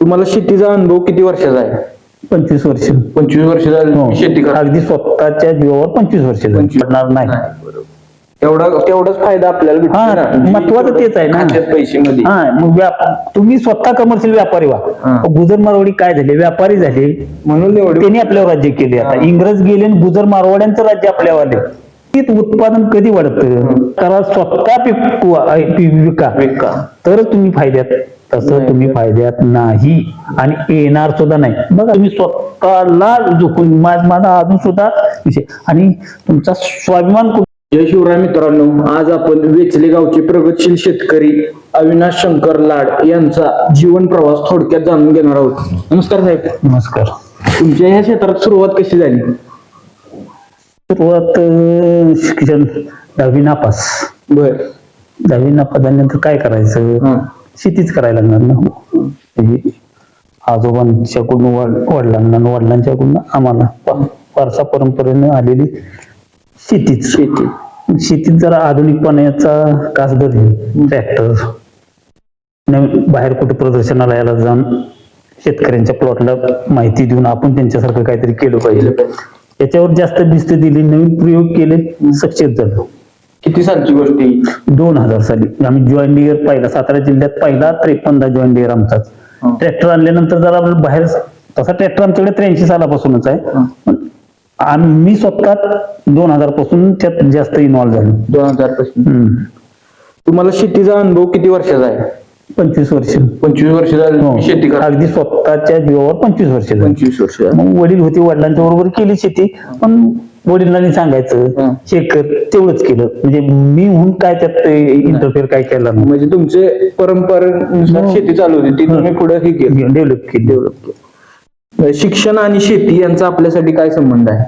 तुम्हाला शेतीचा अनुभव किती वर्षाचा आहे पंचवीस वर्ष पंचवीस वर्ष झाली हो. शेती करा अगदी स्वतःच्या जीवावर पंचवीस वर्ष झाली. पंचवीस. पडणार नाही तेवढा तेवढाच फायदा आपल्याला भेटतो हा, ना. महत्वाचं तेच आहे ना. खात्यात पैसे मध्ये हा मग व्याप- तुम्ही स्वतः कमर्शियल व्यापारी हा. व्हा गुजर मारवाडी काय झाले व्यापारी झाले म्हणून एवढे त्यांनी आपल्यावर राज्य केले आता. इंग्रज गेले आणि गुजर मारवाड्यांचं राज्य आपल्यावर आले उत्पादन कधी वाढतं? कारण स्वतः पिकवा पि- विका. विका. तरच तुम्ही फायद्यात. तसं. तुम्ही फायद्यात नाही. आणि येणार सुद्धा नाही. बघा तुम्ही स्वतःला मा- माझा अजून सुद्धा विषय. आणि तुमचा स्वाभिमान जय शिवराय मित्रांनो. आज आपण वेचले गावचे प्रगतशील शेतकरी अविनाश शंकर लाड यांचा जीवन प्रवास थोडक्यात जाणून घेणार आहोत. नमस्कार साहेब. नमस्कार. तुमच्या ह्या क्षेत्रात सुरुवात कशी झाली? सुरुवात शिक्षण दहावी नापास. बर. दहावी नापास झाल्यानंतर काय करायचं? हा. शेतीच करायला लागणार ना. म्हणजे आजोबांच्याकडून वड- वडिलांना वडिलांच्याकडून आम्हाला वारसा परंपरेने आलेली शेतीच. शेती. शेतीत जरा आधुनिकपणाचा कास धरली ट्रॅक्टर. बाहेर कुठे प्रदर्शनाला यायला जाऊन शेतकऱ्यांच्या प्लॉटला माहिती देऊन आपण त्यांच्यासारखं काहीतरी केलं पाहिजे. याच्यावर जास्त भिस्त दिली नवीन प्रयोग केले सक्सेस झालो. किती सालची गोष्ट आहे? दोन हजार साली. आम्ही जॉईन डिअर पाहिला सातारा जिल्ह्यात पहिला त्रेपन्नदा जॉईन डिअर आमचाच. ट्रॅक्टर आणल्यानंतर जरा बाहेर तसा ट्रॅक्टर आमच्याकडे त्र्याऐंशी सालापासूनच आहे. आम- मी स्वतः दोन हजारपासून त्यात जास्त इन्व्हॉल्व झालो. दोन हजारपासून. तुम्हाला शेतीचा अनुभव किती वर्षाचा आहे? पंचवीस वर्ष. पंचवीस वर्ष झाली. हो. शेती अगदी स्वतःच्या जीवावर पंचवीस वर्ष झाली. पंचवीस वर्ष. मग वडील होते वडिलांच्या बरोबर केली शेती. पण वडिलांनी सांगायचं. शेकर तेवढंच केलं. म्हणजे मी म्हणून काय त्यात इंटरफेअर काय केला नाही. म्हणजे तुमचे परंपरेनुसार हो. शेती चालू होती. ती तुम्ही पुढे हे केली. डेव्हलप केली. डेव्हलप केली. शिक्षण आणि शेती यांचा आपल्यासाठी काय संबंध आहे?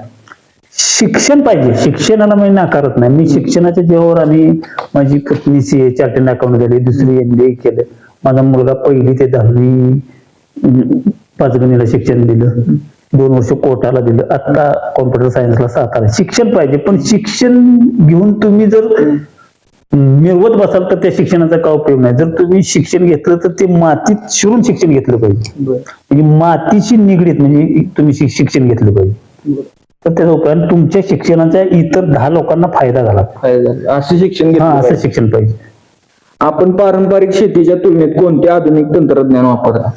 शिक्षण पाहिजे. शिक्षणाला मी नाकारत नाही. मी शिक्षणाच्या जीवावर आणि माझी पत्नी सी चार्टर्ड अकाउंट झाली दुसरी एम बी ए केलं. माझा मुलगा पहिली ते दहावी पाचगणीला शिक्षण दिलं. दोन वर्ष कोर्टाला दिलं. आता कॉम्प्युटर सायन्सला सातारा शिक्षण पाहिजे. पण शिक्षण घेऊन तुम्ही जर मिरवत बसाल तर त्या शिक्षणाचा काय उपयोग नाही. जर तुम्ही शिक्षण घेतलं तर ते मातीत शिरून शिक्षण घेतलं पाहिजे. म्हणजे मातीशी निगडीत म्हणजे तुम्ही शिक्षण घेतलं पाहिजे. तर त्याचा उपयोग आणि तुमच्या शिक्षणाचा इतर दहा लोकांना फायदा झाला. फायदा. असं शिक्षण हा घेतलं असं पाहिजे. शिक्षण पाहिजे. आपण पारंपरिक शेतीच्या तुलनेत कोणते आधुनिक तंत्रज्ञान वापरता?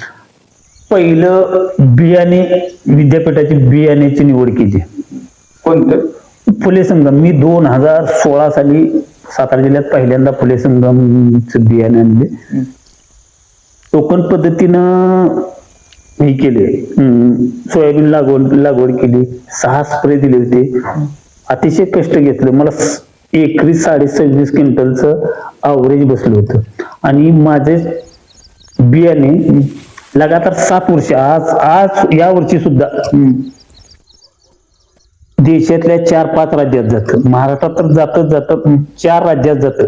पहिलं बियाणे विद्यापीठाची बियाण्याची निवड केली. कोणतं? फुले संगम. मी दोन हजार सोळा साली सातारा जिल्ह्यात पहिल्यांदा फुले संगमचं बियाणे आणले. टोकन पद्धतीनं हे केले. सोयाबीन लागवड लागवड केली. सहा स्प्रे दिले होते. अतिशय कष्ट घेतलं. मला स- एकरी साडे सव्वीस क्विंटलचं अवरेज बसलं होतं. आणि माझे बियाणे लगातार सात वर्ष आज आज या वर्षी सुद्धा देशातल्या चार पाच राज्यात जातं. महाराष्ट्रात तर जातच जातं. चार राज्यात जातं.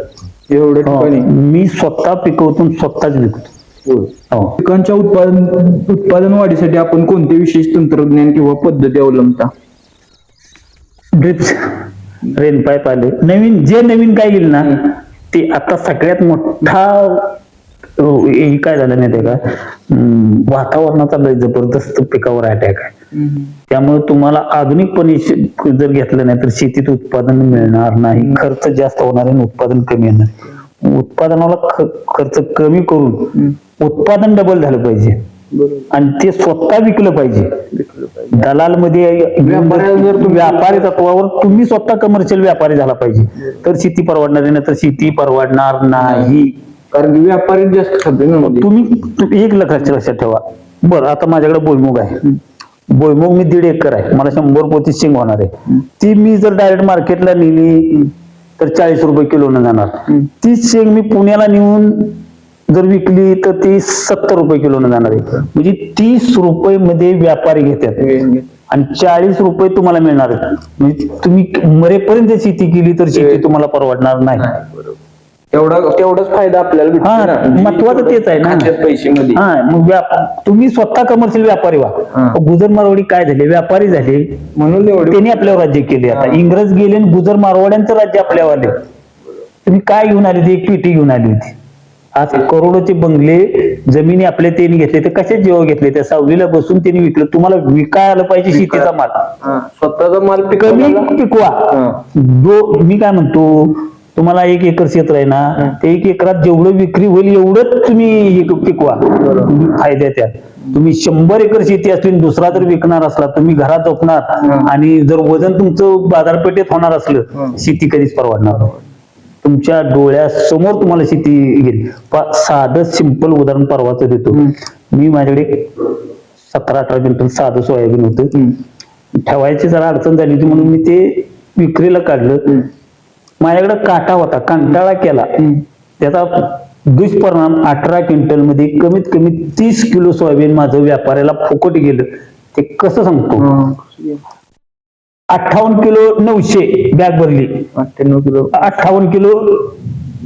एवढे हो. मी स्वतः पिकवतो स्वतःच विकतो. हो. पिकांच्या उत्पादन उत्पादन वाढीसाठी आपण कोणते विशेष तंत्रज्ञान किंवा पद्धती अवलंबता? ड्रिप्स रेन पाईप आले. नवीन जे नवीन काय येईल ना ते आता सगळ्यात मोठा हे काय झालं माहितीये का? अं, वातावरणाचा लय जबरदस्त पिकावर अटॅक आहे. त्यामुळे तुम्हाला आधुनिकपणे जर घेतलं नाही तर शेतीत उत्पादन मिळणार नाही. खर्च जास्त होणार आणि उत्पादन कमी येणार उत्पादनाला खर्च कमी करून उत्पादन डबल झालं पाहिजे. आणि ते स्वतः विकलं पाहिजे. दलाल मध्ये व्यापारी तत्वावर तुम्ही स्वतः कमर्शियल व्यापारी झाला पाहिजे. तर शेती परवडणार नाही तर शेती परवडणार नाही. कारण व्यापारी जास्त ना. तुम्ही एक लक्षात लक्षात ठेवा. बरं आता माझ्याकडे भुईमुग आहे. भुईमुग मी दीड एकर आहे. मला शंभर पोती शेंग होणार आहे. ती मी जर डायरेक्ट मार्केटला नेली तर चाळीस रुपये किलोनं जाणार. तीच शेंग मी पुण्याला नेऊन जर विकली तर ती सत्तर रुपये किलोनं जाणार आहे. म्हणजे तीस रुपये मध्ये व्यापारी घेतात आणि चाळीस रुपये तुम्हाला मिळणार म्हणजे तुम्ही मरेपर्यंत शेती केली तर शेती तुम्हाला परवडणार नाही. तेवढा तेवढाच फायदा आपल्याला हा, ना. महत्वाचं तेच आहे ना. पैसे हा मग तुम्ही स्वतः कमर्शियल व्यापारी. व्हा. गुजर मारवाडी काय झाले? व्यापारी झाले. म्हणून त्यांनी आपल्यावर राज्य केले. आता. इंग्रज गेले आणि गुजर मारवाड्यांचं राज्य आपल्यावर आले तुम्ही काय घेऊन आले? होते एक पेटी घेऊन आली होती. आज करोडोचे बंगले जमिनी आपल्या त्यांनी घेतले तर कशा जेव्हा घेतले? त्या सावलीला बसून त्यांनी विकलं. तुम्हाला विकाय आलं पाहिजे शेतीचा माल. स्वतःचा माल कमी पिकवा. जो मी काय म्हणतो तुम्हाला एक एकर क्षेत्र आहे ना ते एक एकरात जेवढं विक्री होईल एवढंच तुम्ही पिकवा तुम्ही फायद्यात याल तुम्ही शंभर एकर शेती असली दुसरा जर विकणार असला तुम्ही घरात झोपणार आणि जर वजन तुमचं बाजारपेठेत होणार असलं शेती कधीच परवडणार. तुमच्या डोळ्यासमोर तुम्हाला शेती घेईल साधं सिंपल उदाहरण परवाचं देतो. मी माझ्याकडे सतरा अठरा क्विंटल साधं सोयाबीन होतं. ठेवायची जरा अडचण झाली होती म्हणून मी ते विक्रीला काढलं. माझ्याकडे काटा होता कंटाळा केला. त्याचा दुष्परिणाम अठरा क्विंटलमध्ये कमीत कमी तीस किलो सोयाबीन माझं व्यापाऱ्याला फुकट गेलं. ते कसं सांगतो? अठ्ठावन्न किलो नऊशे बॅग भरली. अठ्ठ्याण्णव किलो. अठ्ठावन्न किलो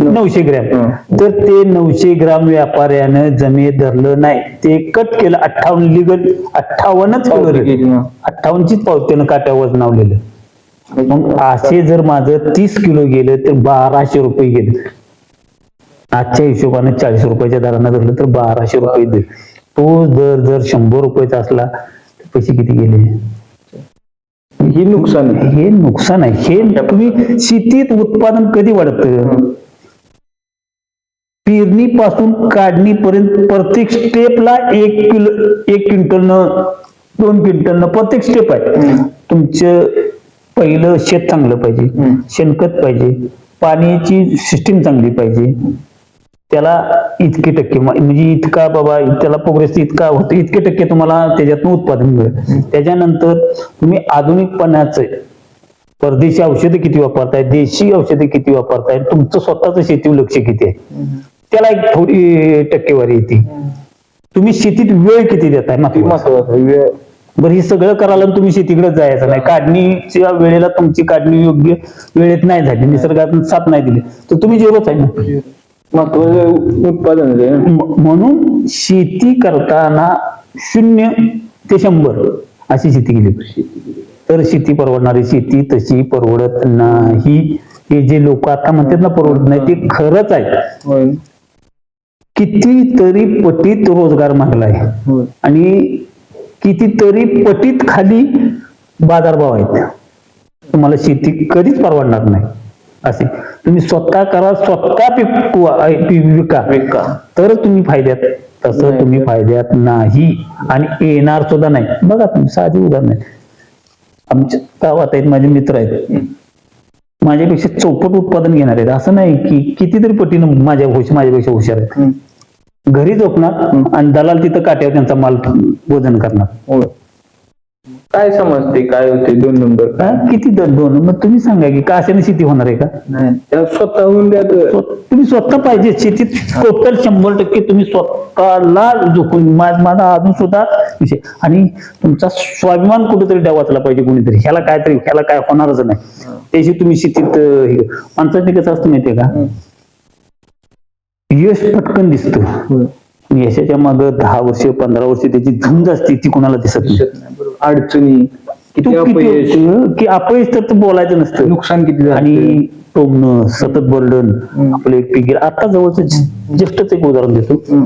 नऊशे ग्रॅम. तर ते नऊशे ग्राम व्यापाऱ्यानं जमे धरलं नाही. ते कट केलं. अठ्ठावन्न लिगल अठ्ठावन्नच. अठ्ठावन्नचीच पावत्यानं काट्यावर नावलेलं. मग असे जर माझं तीस किलो गेलं तर बाराशे रुपये गेले. आजच्या हिशोबाने चाळीस रुपयाच्या दरानं धरलं तर बाराशे रुपये दे. तो दर जर शंभर रुपयाचा असला तर पैसे किती गेले? ही नुकसान आहे. हे नुकसान आहे. हे तुम्ही शेतीत उत्पादन कधी वाढतं? पेरणीपासून काढणीपर्यंत प्रत्येक स्टेपला एक किलो एक क्विंटलनं दोन क्विंटलनं प्रत्येक स्टेप आहे. तुमचं पहिलं शेत चांगलं पाहिजे. शेणखत पाहिजे. पाण्याची सिस्टीम चांगली पाहिजे. त्याला इतके टक्के. म्हणजे इतका बाबा त्याला प्रोग्रेस इतका होतो इतके टक्के तुम्हाला त्याच्यातून उत्पादन मिळेल. त्याच्यानंतर तुम्ही आधुनिकपणाचं परदेशी औषधं किती वापरताय देशी औषधं किती वापरताय तुमचं स्वतःच शेतीवर लक्ष किती आहे? त्याला एक थोडी टक्केवारी येते. तुम्ही शेतीत वेळ किती देताय. वेळ. बरं हे सगळं करायला तुम्ही शेतीकडे जायचं नाही. काढणीच्या वेळेला तुमची काढणी योग्य वेळेत नाही झाली. निसर्गातून साथ नाही दिली. तर तुम्ही जेवच आहे ना? महत्वाचं उत्पादन आहे. म- म्हणून शेती करताना शून्य ते शंभर अशी शेती केली पाहिजे तर शेती परवडणारी शेती तशी परवडत नाही हे जे लोक आता म्हणतात ना परवडत नाही ते खरंच आहे होय. कितीतरी पटीत रोजगार मागलाय होय. आणि कितीतरी पटीत खाली बाजारभाव आहेत तुम्हाला शेती कधीच परवडणार नाही असे. तुम्ही स्वतः करा स्वतः पिकवा विका. विका. तर तुम्ही फायद्यात. तसं. तुम्ही फायद्यात नाही. आणि येणार सुद्धा नाही. बघा तुम्ही साधी उदाहरण आहे. आमच्या गावात आहेत माझे मित्र आहेत. माझ्यापेक्षा चौपट उत्पादन घेणार आहेत. असं नाही की कितीतरी पटीनं माझ्या हुश- माझ्यापेक्षा हुशार आहेत. घरी झोपणार आणि दलाल तिथं काट्यावर त्यांचा माल वजन करणार. काय समजते काय होते दोन नंबर हा? किती दर दोन? मग तुम्ही सांगा की का अशाने शेती होणार आहे का? नाही त्या स्वतःहून द्या तर. स्व- तुम्ही स्वतः पाहिजे शेतीत टोटल शंभर टक्के तुम्ही स्वतःला झोकून मा- माझा अजून सुद्धा विषय. आणि तुमचा स्वाभिमान कुठेतरी डेवाचला पाहिजे कोणीतरी. ह्याला काहीतरी ह्याला काय होणारच नाही. त्याशी तुम्ही शेतीत अं, हे माणसाचे कसं असतं माहितीये का? यश पटकन दिसतं. होय. यशाच्या माग दहा वर्ष पंधरा वर्ष त्याची झुंज असते ती कोणाला दिसत नाही. अडचणी किती तू अपयश किती की अपयश तर ते बोलायचं नसतं नुकसान किती झालं आणि टोमणं सतत बर्डन. आपलं एक पीक गेलं. आता जवळच जस्टच एक उदाहरण देतो हम्म.